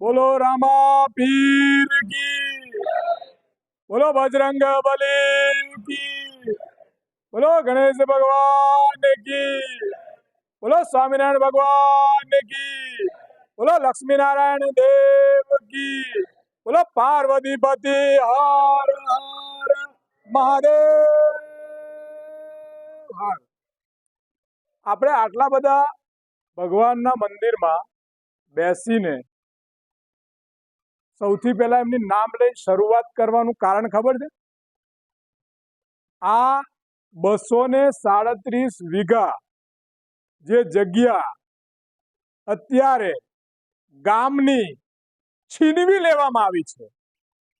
બોલો રામા પીર કી. બોલો બજરંગ બલી કી. બોલો ગણેશ ભગવાન કી. બોલો સ્વામિનારાયણ ભગવાન કી. બોલો લક્ષ્મીનારાયણ દેવ કી. બોલો પાર્વતી પતિ હર હર મહાદેવ હર. આપણે આટલા બધા ભગવાનના મંદિરમાં બેસીને સૌથી પહેલા એમની નામ લઈ શરૂઆત કરવાનું કારણ ખબર છે? આ બસો ને સાડત્રીસ વીઘા જે જગ્યા અત્યારે ગામની છીનવી લેવામાં આવી છે.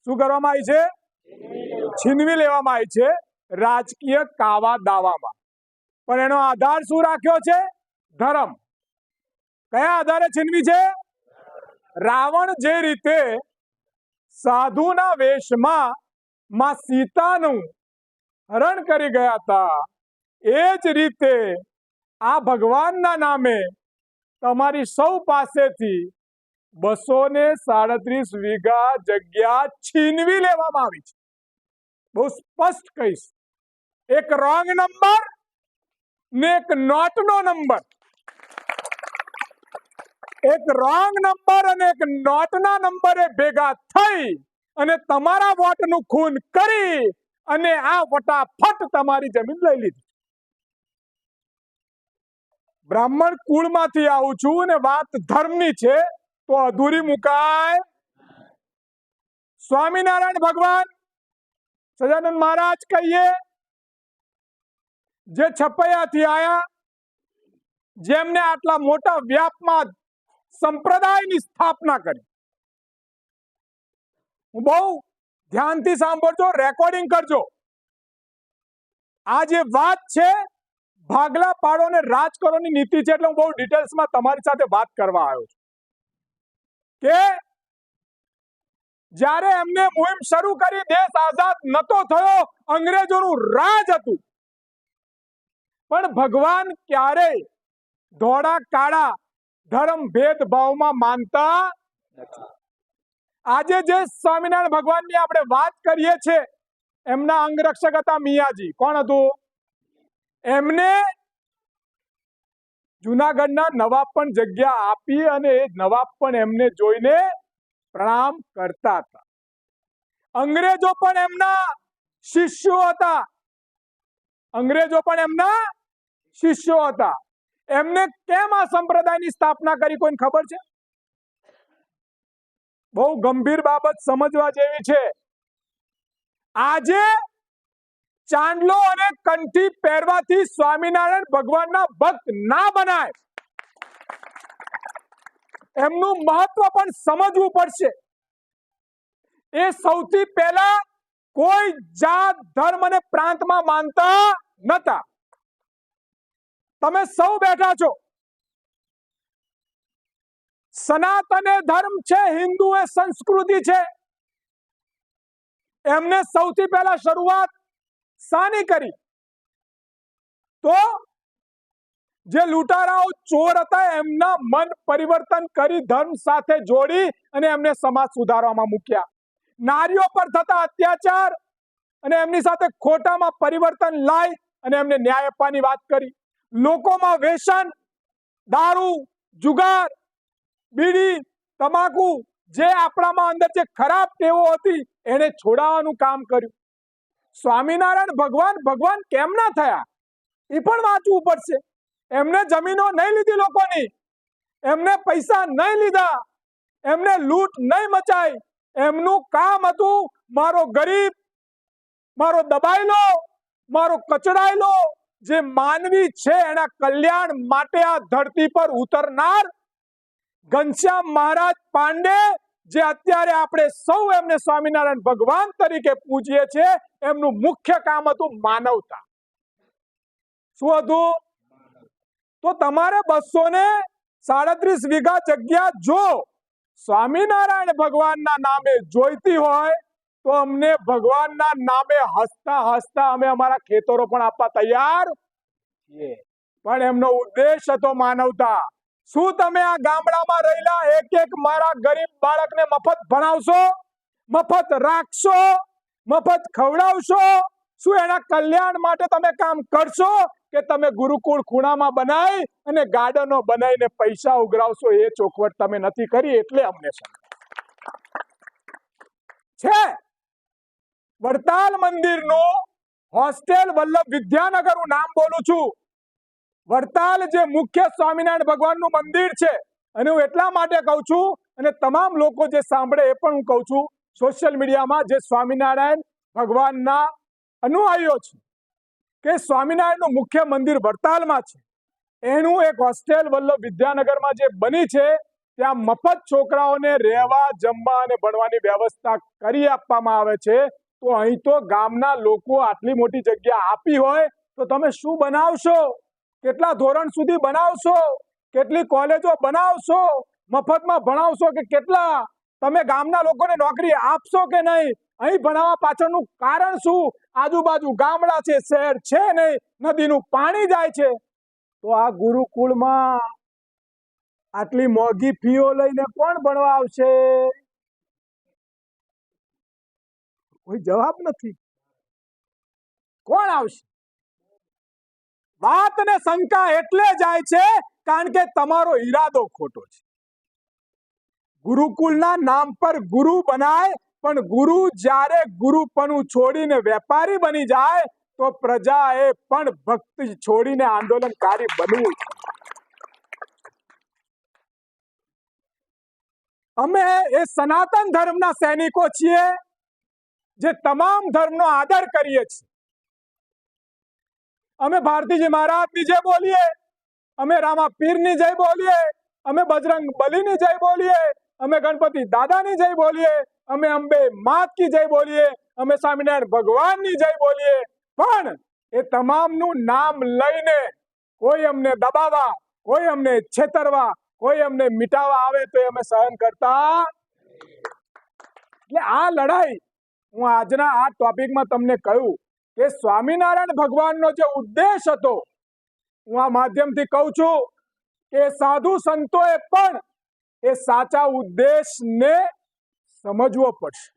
શું કરવામાં આવી છે? છીનવી લેવામાં આવી છે રાજકીય કાવા દાવામાં. પણ એનો આધાર શું રાખ્યો છે? ધર્મ. કયા આધારે છીનવી છે? રાવણ જે રીતે સાધુના વેશમાં માં સીતાનું હરણ કરી ગયા હતા. એ જ રીતે આ ભગવાનના નામે તમારી સૌ પાસેથી બસો ને સાડત્રીસ વીઘા જગ્યા છીનવી લેવામાં આવી છે. બહુ સ્પષ્ટ કહીશ. એક રોંગ નંબર ને એક નોટનો નંબર. એક રોંગ નંબર અને એક નોટના નંબરે ભેગા થઈ અને તમારા વોટનું ખૂન કરી અને આ ફટાફટ તમારી જમીન લઈ લીધી. બ્રાહ્મણ કુળમાંથી આવું છું અને વાત ધર્મની છે, તો અધૂરી મુકાય. સ્વામિનારાયણ ભગવાન સજાનંદ મહારાજ કહીએ, જે છપૈયાથી આયા, જેમને આટલા મોટા વ્યાપમાં સંપ્રદાયની સ્થાપના કરી. બહુ ધ્યાનથી સાંભળજો રેકોર્ડિંગ કરજો. આ જે વાત છે, ભાગલા પાડો ને રાજ નીતિ છે એટલે હું બહુ ડિટેલ્સમાં તમારી સાથે વાત કરવા આવ્યો છું. કે જ્યારે એમને મુહિમ શરૂ કરી, દેશ આઝાદ નતો થયો, અંગ્રેજોનું રાજ હતું. પણ ભગવાન ક્યારેય ધોળા, કાળા ધર્મ ભેદભાવમાં માનતા આજે જે સ્વામિનારાયણ ભગવાનની આપણે વાત કરીએ છીએ, એમના અંગરક્ષક હતા મિયાજી. કોણ હતું? એમને જુનાગઢના નવાબ પણ જગ્યા આપી અને એ નવાબ પણ એમને જોઈને પ્રણામ કરતા હતા. અંગ્રેજો પણ એમના શિષ્યો હતા. અંગ્રેજો પણ એમના શિષ્યો હતા. એમને કેમ આ સંપ્રદાયની સ્થાપના કરી કોઈને ખબર છે? બહુ ગંભીર બાબત સમજવા જેવી છે. આજે ચાંદલો અને કંઠી પહેરવાથી સ્વામિનારાયણ ભગવાનના ભક્ત ના બનાય એમનું મહત્વ પણ સમજવું પડશે. એ સૌથી પહેલા કોઈ જાત, ધર્મ અને પ્રાંતમાં માનતા નતા. તમે સૌ બેઠા છો. સનાતન ધર્મ છે હિન્દુ એ સંસ્કૃતિ છે. એમને સૌથી પહેલા શરૂઆત સાની કરી. તો જે લૂંટારાઓ ચોર હતા, એમના મન પરિવર્તન કરી ધર્મ સાથે જોડી અને એમને સમાજ સુધારવામાં મૂક્યા. નારીઓ પર થતા અત્યાચાર અને એમની સાથે ખોટામાં પરિવર્તન લાવી અને એમને ન્યાય આપવાની વાત કરી. લોકોમાં વ્યસન દારૂ, જુગાર, બીડી, તમાકુ જે આપણામાં અંદર જે ખરાબ ટેવો હતી, એને છોડાવવાનું કામ કર્યું. સ્વામિનારાયણ ભગવાન ભગવાન કેમ ના થયા? એ પણ વાંચવું પડશે. એમને જમીનો નહીં લીધી લોકોની. એમને પૈસા નહીં લીધા. એમને લૂંટ નહીં મચાઈ. એમનું કામ હતું, મારો ગરીબ, મારો દબાયેલો મારો કચડાયેલો જે માનવી છે એના કલ્યાણ માટે આ ધરતી પર ઉતરનાર ઘનશ્યામ મહારાજ પાંડે, જે અત્યારે આપણે સૌ એમને સ્વામિનારાયણ ભગવાન તરીકે પૂજીએ છીએ, એમનું મુખ્ય કામ હતું માનવતા. શું હતું? તો તમારે બસો ને સાડત્રીસ વીઘા જગ્યા જો સ્વામિનારાયણ ભગવાનના નામે જોઈતી હોય તો અમને ભગવાનના નામે હસતા હસતા અમે અમારા ખેતરો પણ આપવા તૈયાર છીએ. પણ એમનો ઉદ્દેશ હતો માનવતા. શું તમે આ ગામડામાં રહેલા એક એક મારા ગરીબ બાળકને મફત ભણાવશો? મફત રાખશો? મફત ખવડાવશો? શું એના કલ્યાણ માટે તમે કામ કરશો કે તમે ગુરુકુળ ખૂણામાં બનાવી અને ગાર્ડનો બનાવીને પૈસા ઉઘરાવશો? એ ચોખવટ તમે નથી કરી એટલે અમને. છે. વડતાલ મંદિરનું હોસ્ટેલ વલ્લભ વિદ્યાનગર હું નામ બોલું છું. વડતાલ જે મુખ્ય સ્વામિનારાયણ ભગવાનનું મંદિર છે, અને હું એટલા માટે કહું છું, અને તમામ લોકો જે સાંભળે એ પણ હું કહું છું સોશિયલ મીડિયામાં જે સ્વામિનારાયણ ભગવાનના અનુયાયીઓ છે, કે સ્વામિનારાયણનું મુખ્ય મંદિર વડતાલમાં છે. એનું એક હોસ્ટેલ વલ્લભ વિદ્યાનગરમાં જે બની છે, ત્યાં મફત છોકરાઓને રહેવા, જમવા અને ભણવાની વ્યવસ્થા કરી આપવામાં આવે છે. તો અહીં તો ગામના લોકો આટલી મોટી જગ્યા આપી હોય તો તમે શું બનાવશો? કેટલા ધોરણ સુધી બનાવશો? કેટલી કોલેજો બનાવશો? મફતમાં ભણાવશો કે કેટલા? તમે ગામના લોકોને નોકરી આપશો કે નહીં? અહીં ભણાવવા પાછળનું કારણ શું? આજુબાજુ ગામડા છે, શહેર છે નહીં, નદીનું પાણી જાય છે. તો આ ગુરુકુળમાં આટલી મોંઘી ફીઓ લઈને કોણ ભણવા આવશે? કોઈ જવાબ નથી. કોણ આવશે? વાત ને શંકા એટલે જાય છે કારણ કે તમારો ઈરાદો ખોટો છે. ગુરુકુળના નામ પર ગુરુ બનાય, પણ ગુરુ જ્યારે ગુરુપણું છોડીને વેપારી બની જાય, તો પ્રજા એ પણ ભક્તિ છોડીને આંદોલનકારી બનવું. અમે એ સનાતન ધર્મના સૈનિકો છીએ. જે તમામ ધર્મનો આદર કરીએ છીએ. અમે ભારતીજી મહારાજની જય બોલીએ, અમે રામા પીરની જય બોલીએ, અમે બજરંગ બલીની જય બોલીએ, અમે ગણપતિ દાદાની જય બોલીએ, અમે અંબે માત કી જય બોલીએ, અમે સ્વામિનારાયણ ભગવાનની જય બોલીએ. પણ એ તમામનું નામ લઈને કોઈ અમને દબાવવા, કોઈ અમને છેતરવા, કોઈ અમને મિટાવવા આવે તો અમે સહન કરતા એટલે આ લડાઈ હું આજના આ ટોપિકમાં તમને કહ્યું કે સ્વામિનારાયણ ભગવાનનો જે ઉદ્દેશ હતો, હું આ માધ્યમથી કહું છું કે સાધુ સંતોએ પણ એ સાચા ઉદ્દેશને સમજવો પડશે.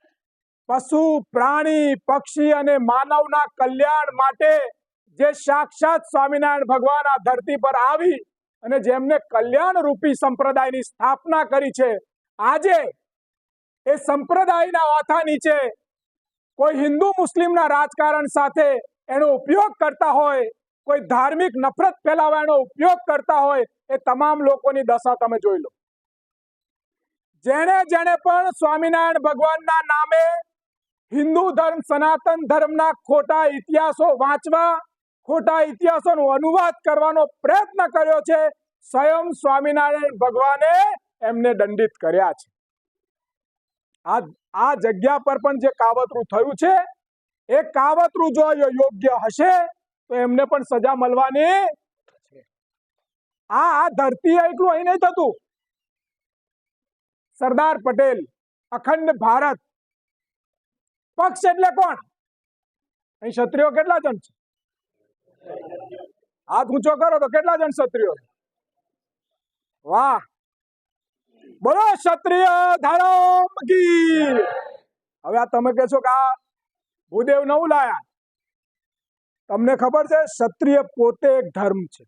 પશુ, પ્રાણી, પક્ષી અને માનવના કલ્યાણ માટે જે સાક્ષાત સ્વામિનારાયણ ભગવાન આ ધરતી પર આવી અને જેમને કલ્યાણ રૂપી સંપ્રદાયની સ્થાપના કરી છે, આજે એ સંપ્રદાયના વાથા નીચે કોઈ હિન્દુ મુસ્લિમના રાજકારણ સાથે એનો ઉપયોગ કરતા હોય, કોઈ ધાર્મિક નફરત ફેલાવવાનો ઉપયોગ કરતા હોય, એ તમામ લોકોની દશા તમે જોઈ લો. જેણે જેણે પણ સ્વામિનારાયણ ભગવાનના નામે હિન્દુ ધર્મ, સનાતન ધર્મના ખોટા ઇતિહાસો વાંચવા, ખોટા ઇતિહાસોનો અનુવાદ કરવાનો પ્રયત્ન કર્યો છે, સ્વયં સ્વામિનારાયણ ભગવાને એમને દંડિત કર્યા છે. આ આ જગ્યા પર પણ જે કાવતરું થયું છે, એ કાવતરું જો યોગ્ય હશે, તો એમને પણ સજા મળવાની આ આ ધરતી એટલું અહીં નહીં થતું. સરદાર પટેલ, અખંડ ભારત. પક્ષ એટલે કોણ? અહીં ક્ષત્રિયો કેટલા જણ છે? હાથ ઊંચો કરો તો કેટલા જણ ક્ષત્રિયો? વાહ! બોલો, ક્ષત્રિય ધર્મ કી. હવે આ તમે કહેશો કે આ ભૂદેવ નવું લાયા તમને ખબર છે, ક્ષત્રિય પોતે એક ધર્મ છે.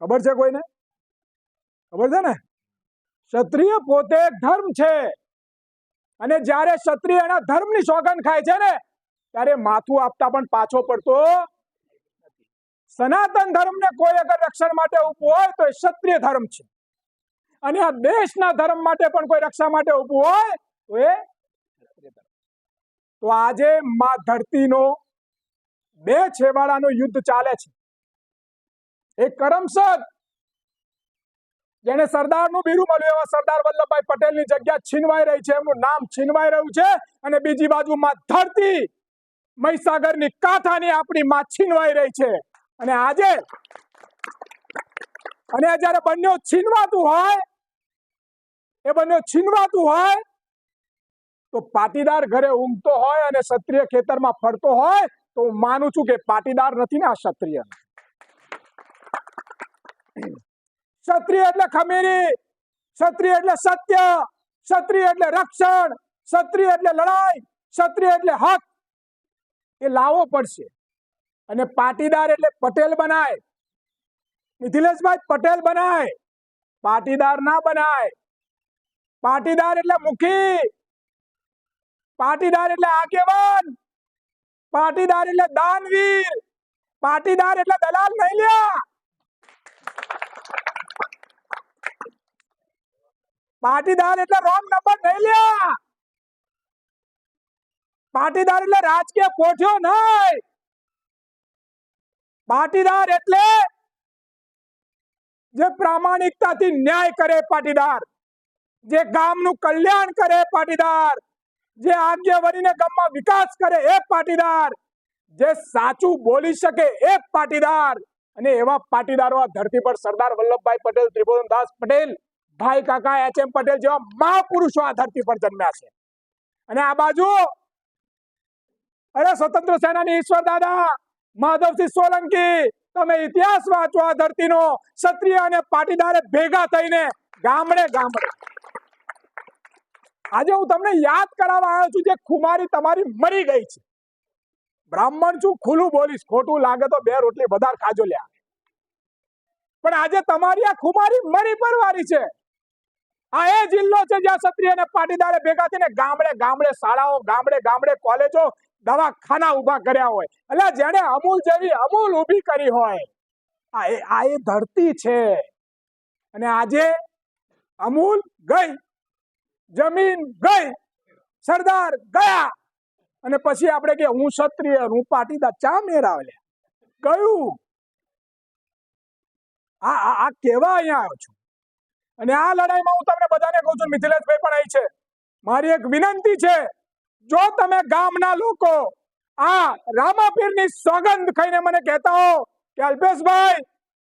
ખબર છે કોઈને? ખબર છે ને? ક્ષત્રિય પોતે એક ધર્મ છે. અને જ્યારે ક્ષત્રિય એના ધર્મની સોગંદ ખાય છે ને, ત્યારે માથું આપતા પણ પાછો પડતો સનાતન ધર્મને કોઈ અગર રક્ષણ માટે ઊભો હોય તો એ ક્ષત્રિય ધર્મ છે. અને આ દેશના ધર્મ માટે પણ કોઈ રક્ષા માટે ઉભું હોય, તો એ તો આજે મા ધરતીનો બે છેવાડાનું યુદ્ધ ચાલે છે. એક કરમસદ જેને સરદારનું બીરું મળ્યું, એવા સરદાર વલ્લભભાઈ પટેલની જગ્યા છીનવાઈ રહી છે, એમનું નામ છીનવાઈ રહ્યું છે, અને બીજી બાજુ માં ધરતી મહીસાગરની કાંઠાની આપણી માં છીનવાઈ રહી છે. અને આજે, અને જ્યારે બંને છીનવાતું હોય એ બંને છીનવાતું હોય તો પાટીદાર ઘરે ઊંઘતો હોય અને ક્ષત્રિય ખેતરમાં ફરતો હોય તો હું માનું છું કે પાટીદાર નથી ને આ ક્ષત્રિય. ક્ષત્રિય એટલે ખમીરી, ક્ષત્રિય એટલે સત્ય, ક્ષત્રિય એટલે રક્ષણ, ક્ષત્રિય એટલે લડાઈ, ક્ષત્રિય એટલે હક. એ લાવવો પડશે. અને પાટીદાર એટલે પટેલ બનાય. મિથિલેશભાઈ પટેલ બનાય. પાટીદાર ના બનાય. પાટીદાર એટલે મુખી. પાટીદાર એટલે આગેવાન. પાટીદાર એટલે દાનવીર. પાટીદાર એટલે દલાલ નહીં લ્યા પાટીદાર એટલે રોંગ નંબર નહીં લ્યા પાટીદાર એટલે રાજકીય કોઠ્યો નહીં. પાટીદાર એટલે જે પ્રામાણિકતાથી ન્યાય કરે પાટીદાર. જે ગામનું કલ્યાણ કરે પાટીદાર, જે આગેવાનીને ગામમાં વિકાસ કરે એ પાટીદાર, જે સાચું બોલી શકે એ પાટીદાર અને એવા પાટીદારો આ ધરતી પર સરદાર વલ્લભભાઈ પટેલ ત્રિભુવનદાસ પટેલ, ભાઈ કાકા એચ એમ પટેલ જેવા મહાપુરુષો આ ધરતી પર જન્મ્યા છે. અને આ બાજુ, અરે સ્વતંત્ર સેનાની ઈશ્વર દાદા, માધવસિંહ સોલંકી, તમે ઇતિહાસ વાંચો આ ધરતીનો, ક્ષત્રિય અને પાટીદારે ભેગા થઈને ગામડે ગામડે આજે હું તમને યાદ કરાવવા આવ્યો છું, જે ખુમારી તમારી મરી ગઈ છે. બ્રાહ્મણ છું, ખુલ્લું બોલીશ, ખોટું લાગે તો બે રોટલી વધારે ખાજો લ્યા. પણ આજે તમારી આ ખુમારી મરી પરવારી છે. આ એ જિલ્લો છે જ્યાં ક્ષત્રિય અને પાટીદારે ભેગા થઈને ગામડે ગામડે શાળાઓ, ગામડે ગામડે કોલેજો, દવાખાના ઊભા કર્યા હોય. એટલે જેને અમૂલ જેવી અમૂલ ઊભી કરી હોય, આ એ આ એ ધરતી છે. અને આજે અમૂલ ગઈ. જમીન ગઈ, સરદાર ગયા. અને પછી આપણે કે હું ક્ષત્રિય, હું પાટીદાર, ચા મેરાવે કયું આ આ કેવા અહીંયા આવ્યો છું? અને આ લડાઈમાં હું તમને બધાને કહું છું, મિથિલેશભાઈ પણ અહીં છે. મારી એક વિનંતી છે, જો તમે ગામના લોકો આ રામાપીરની સોગંદ ખાઈને મને કહેતા હો કે અલ્પેશભાઈ,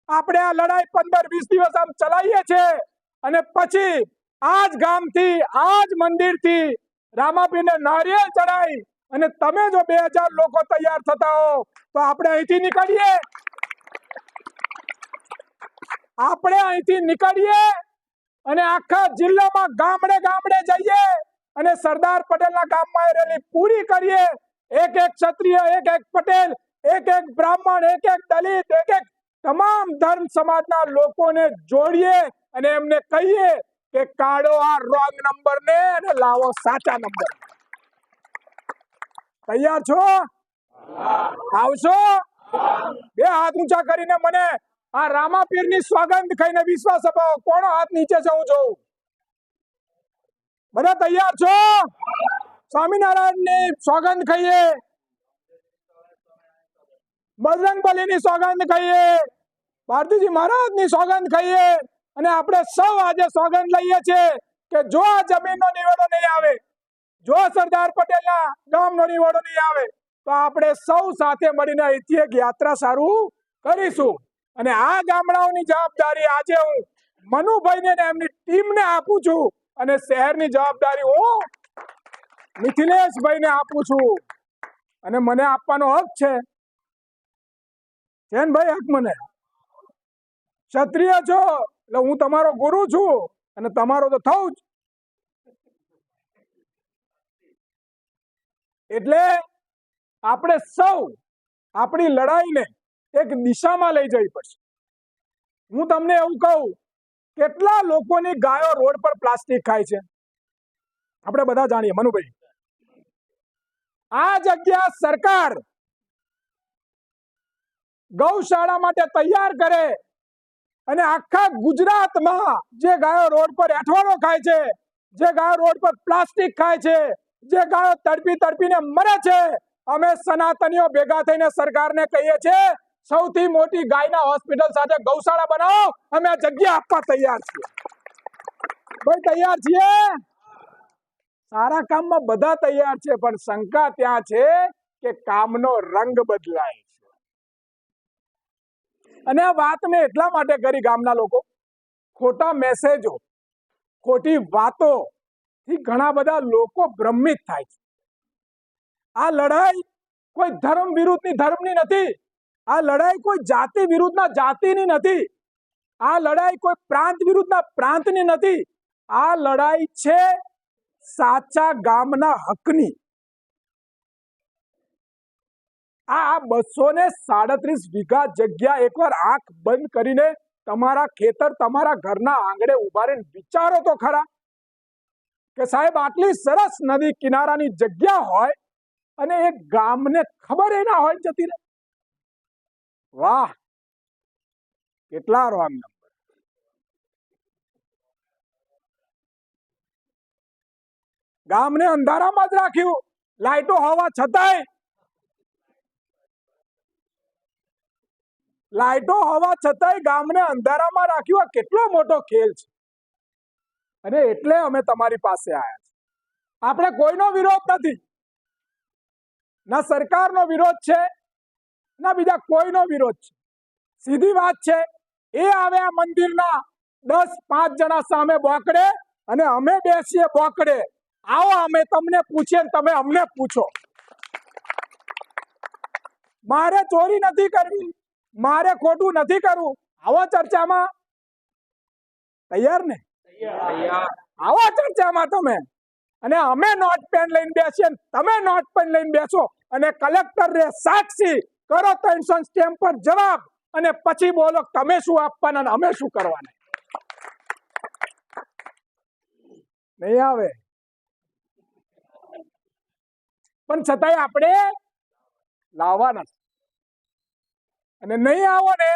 આપણે આ લડાઈ પંદર વીસ દિવસ આમ ચલાવીએ છીએ અને પછી આ જ ગામથી આ જ મંદિરથી રામાપીને નારિયેળ ચડાઈ અને તમે જો બે હજાર લોકો તૈયાર થતા હો, તો આપણે અહીંથી નીકળીએ. આપણે અહીંથી નીકળીએ અને આખા જિલ્લામાં ગામડે ગામડે જઈએ અને સરદાર પટેલના ગામમાં રેલી પૂરી કરીએ. એક એક ક્ષત્રિય, એક એક પટેલ, એક એક બ્રાહ્મણ, એક એક દલિત, એક એક તમામ ધર્મ સમાજના લોકોને જોડીએ અને એમને કહીએ કે કાઢો આ રોંગ નંબર ને અને લાવો સાચા નંબર. તૈયાર છો? આવશો? બે હાથ ઊંચા કરીને મને આ રામાપીરની સ્વાગંધ ખાઈને વિશ્વાસ અપાવો. કોનો હાથ નીચે છે હું જોઉં? બધા તૈયાર છો? સ્વામિનારાયણની સોગંદ ખાઈએ. બજરંગબલીની સોગંદ ખાઈએ. ભારતીજી મહારાજની સોગંદ ખાઈએ. અને આપણે સૌ આજે સોગંદ લઈએ છીએ કે જો આ જમીનનો નિવેડો નહીં આવે, જો સરદાર પટેલના ગામનો નિવેડો નહીં આવે, તો આપણે સૌ સાથે મળીને અહીંથી યાત્રા સારું કરીશું. અને આ ગામડાઓની જવાબદારી આજે હું મનુભાઈને એમની ટીમને આપું છું અને શહેરની જવાબદારી હું મિથિલેશભાઈને આપું છું. અને મને આપવાનો હક છે. ચેનભાઈ ભાઈ હક મને. ક્ષત્રિય છો? એટલે હું તમારો ગુરુ છું અને તમારો તો થવું જ. એટલે આપણે સૌ આપણી લડાઈને એક દિશામાં લઈ જવી પડશે. હું તમને એવું કહું, કેટલા લોકોની ગાયો રોડ પર પ્લાસ્ટિક ખાય છે? આપણે બધા જાણીએ, મનુભાઈ. આ જગ્યા સરકાર ગૌશાળા માટે તૈયાર કરે. અને આખા ગુજરાતમાં જે ગાયો રોડ પર એઠવાડો ખાય છે, જે ગાયો રોડ પર પ્લાસ્ટિક ખાય છે, જે ગાયો તડપી તડપીને મરે છે, અમે સનાતનીઓ ભેગા થઈને સરકારને કહીએ છીએ, સૌથી મોટી ગાયના હોસ્પિટલ સાથે ગૌશાળા બનાવો, અમે જગ્યા આપવા તૈયાર છીએ. ભાઈ, તૈયાર છીએ? સારા કામમાં બધા તૈયાર છે, પણ શંકા ત્યાં છે કે કામનો રંગ બદલાય. અને આ વાત મેં એટલા માટે કરી ગામના લોકો. ખોટા મેસેજો ખોટી વાતો થી ઘણા બધા લોકો ભ્રમિત થાય છે. આ લડાઈ કોઈ ધર્મ વિરુદ્ધની ધર્મની નથી. આ લડાઈ કોઈ જાતિ વિરુદ્ધના જાતિની નથી. આ લડાઈ કોઈ પ્રાંત વિરુદ્ધના પ્રાંતની નથી. આ લડાઈ છે સાચા ગામના હકની. આ બસો ને સાડત્રીસ વીઘા જગ્યા એકવાર આંખ બંધ કરીને તમારા ખેતર તમારા ઘરના આંગણે ઊભા રહીને વિચારો તો ખરા કે સાહેબ, આટલી સરસ નદી કિનારાની જગ્યા હોય અને એ ગામને ખબર એ ના હોય જતી રહે વાહ! કેટલા રોંગ નંબર. ગામને અંધારામાં જ રાખ્યું. લાઈટો હોવા છતાંય લાઈટો હોવા છતાંય ગામને અંધારામાં રાખ્યું. આ કેટલો મોટો ખેલ છે. અને એટલે અમે તમારી પાસે આવ્યા છે આપણે કોઈનો વિરોધ નથી. ના સરકારનો વિરોધ છે, ના બીજા કોઈનો વિરોધ છે. સીધી વાત છે, એ આવે આ મંદિરના દસ પાંચ જણા સામે બોકડે અને અમે બેસીએ બોકડે. આવો અમે તમને પૂછીએ તમે અમને પૂછો. મારે ચોરી નથી કરવી. મારે ખોટું નથી કરવું. આવો ચર્ચામાં તૈયાર ને? આવો ચર્ચામાં તમે. અને અમે નોટ પેન લઈને બેસીએ તમે નોટ પેન લઈને બેસો અને કલેક્ટર રે સાક્ષી કરો ત્રણસો સ્ટેમ્પ પર જવાબ અને પછી બોલો તમે શું આપવાના અમે શું કરવાના. નહીં આવે. પણ છતાંય આપણે લાવવાના. અને નહીં આવો ને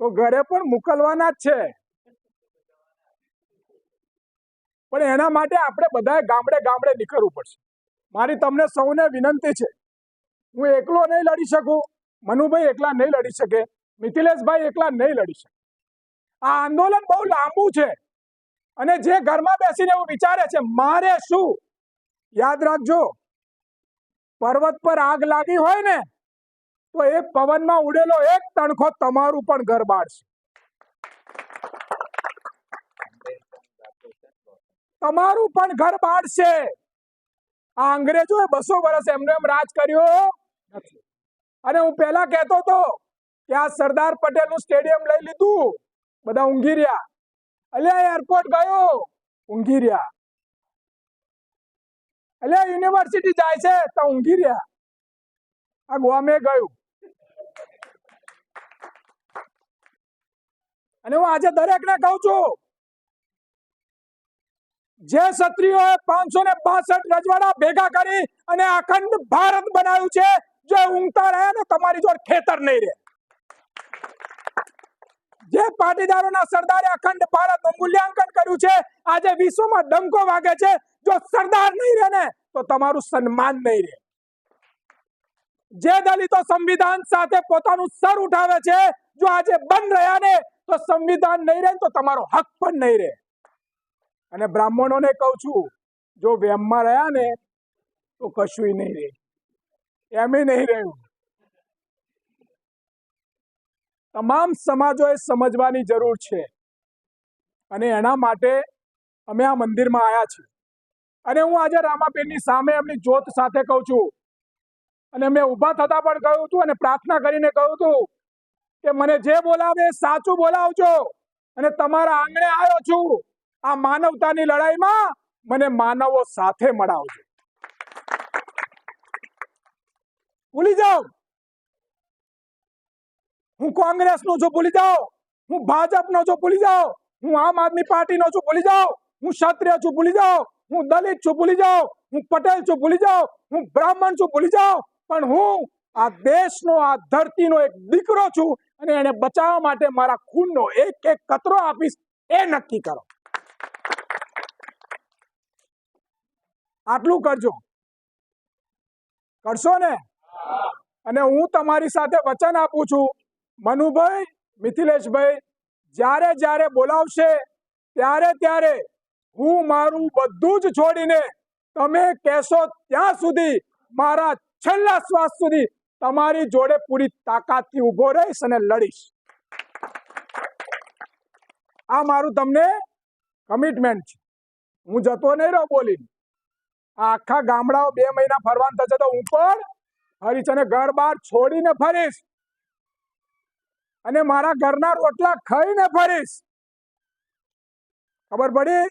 તો ઘરે પણ મોકલવાના જ છે. પણ એના માટે આપણે બધા ગામડે ગામડે નીકળવું પડશે. મારી તમને સૌને વિનંતી છે, હું એકલો નહીં લડી શકું, મનુભાઈ એકલા નહીં લડી શકે, મિથિલેશભાઈ એકલા નહીં લડી શકે. આ આંદોલન બહુ લાંબુ છે અને જે ઘરમાં બેસીને એવું વિચારે છે, મારે શું? યાદ રાખજો, પર્વત પર આગ લાગી હોય ને તો એ પવનમાં ઉડેલો એક તણખો તમારું પણ ઘર બાળશે. તમારું પણ ઘર બાળશે. આ અંગ્રેજોએ બસો વર્ષ એમને એમ રાજ કર્યો અને હું પહેલા કહેતો હતો કે આ સરદાર પટેલનું સ્ટેડિયમ લઈ લીધું. બધા ઊંઘી રહ્યા અલ્યા એરપોર્ટ ગયો. ઊંઘી રહ્યા અલ્યા યુનિવર્સિટી જાય છે તો ઊંઘી રહ્યા આ ગોમે ગયું. અને હું આજે દરેકને કહું છું, જે ક્ષત્રિયોએ પાંચસો ને બાસઠ રજવાડા ભેગા કરી અને અખંડ ભારત બનાવ્યું છે, જો ઊંઘતા રહે ને તમારી જોડે ખેતર નહીં રહે. જે પાટીદારોના સરદારે અખંડ ભારતનું મૂલ્યાંકન કર્યું છે, આજે વિશ્વમાં ડંકો વાગે છે, જો સરદાર નહીં રહે ને, તો તમારું સન્માન નહીં રહે. જે દલિતો સંવિધાન સાથે પોતાનું સર ઉઠાવે છે, જો આજે બંધ રહ્યા ને તો સંવિધાન નહીં રહે તો તમારો હક પણ નહીં રહે. અને બ્રાહ્મણોને કહું છું, જો વેમમાં રહ્યા ને, તો કશું નહીં રહે. એમ નહીં રહ્યું. તમામ સમાજોએ સમજવાની જરૂર છે. અને એના માટે અમે આ મંદિરમાં આવ્યા છીએ. અને હું આજે રામાપીરની સામે એમની જોત સાથે કહું છું. અને મેં ઊભા થતા પણ કહ્યું હતું અને પ્રાર્થના કરીને કહ્યું હતું કે મને જે બોલાવે સાચું બોલાવજો. અને તમારા આંગણે આવ્યો છું. આ માનવતાની લડાઈમાં મને માનવો સાથે મળાવજો. ભૂલી જાઓ. હું કોંગ્રેસનો છું, ભૂલી જાઓ. હું ભાજપનો છું, ભૂલી જાઓ. હું આમ આદમી પાર્ટીનો છું, ભૂલી જાઓ. હું ક્ષત્રિય છું, ભૂલી જાઓ. હું દલિત છું, ભૂલી જાઓ. હું પટેલ છું, ભૂલી જાઓ. હું બ્રાહ્મણ છું, ભૂલી જાઓ. પણ હું આ દેશનો, આ ધરતીનો એક દીકરો છું અને એને બચાવવા માટે મારા ખૂનનો એક એક કતરો આપીશ. એ નક્કી કરો. આટલું કરજો. કરશો ને? અને હું તમારી સાથે વચન આપું છું. મનુભાઈ, મિથિલેશભાઈ, જ્યારે જ્યારે બોલાવશે, ત્યારે ત્યારે હું મારું બધું જ છોડીને તમે કહેશો ત્યાં સુધી મારા છેલ્લા શ્વાસ સુધી તમારી જોડે પૂરી તાકાતથી ઊભો રહીશ અને લડીશ. આ મારું તમને કમિટમેન્ટ છે. હું જતો નહીં રહો બોલીને. આ આખા ગામડાઓ બે મહિના ફરવાનું થશે તો હું પણ ફરીશ અને ઘર બાર છોડીને ફરીશ. અને મારા ઘરના રોટલા ખાઈને ફરીશ. ખબર પડી?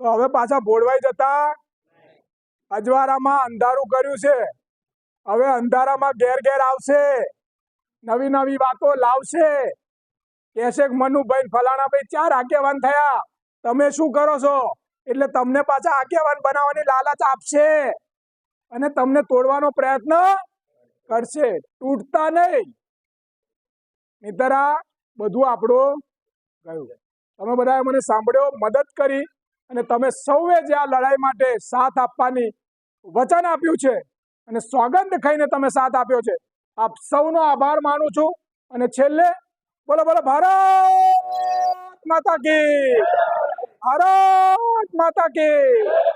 તો હવે પાછા ભોળવાઈ જતા. અજવાળામાં અંધારું કર્યું છે. હવે અંધારામાં ઘેર ઘેર આવશે. નવી નવી વાતો લાવશે. કહેશે મનુભાઈ ફલાણા ભાઈ ચાર આગેવાન થયા. તમે શું કરો છો? એટલે તમને પાછા આગેવાન બનાવવાની લાલચ આપશે. અને તમને તોડવાનો પ્રયત્ન કરશે. તૂટતા નહીં. મિત્રા બધું આપણું ગયું. તમે બધાએ મને સાંભળ્યો, મદદ કરી. અને તમે સૌએ જે આ લડાઈ માટે સાથ આપવાની વચન આપ્યું છે. અને સોગંદ ખાઈને તમે સાથ આપ્યો છે. આપ સૌનો આભાર માનું છું. અને છેલ્લે, બોલો બોલો, ભારત માતા કી, ભારત માતા કી.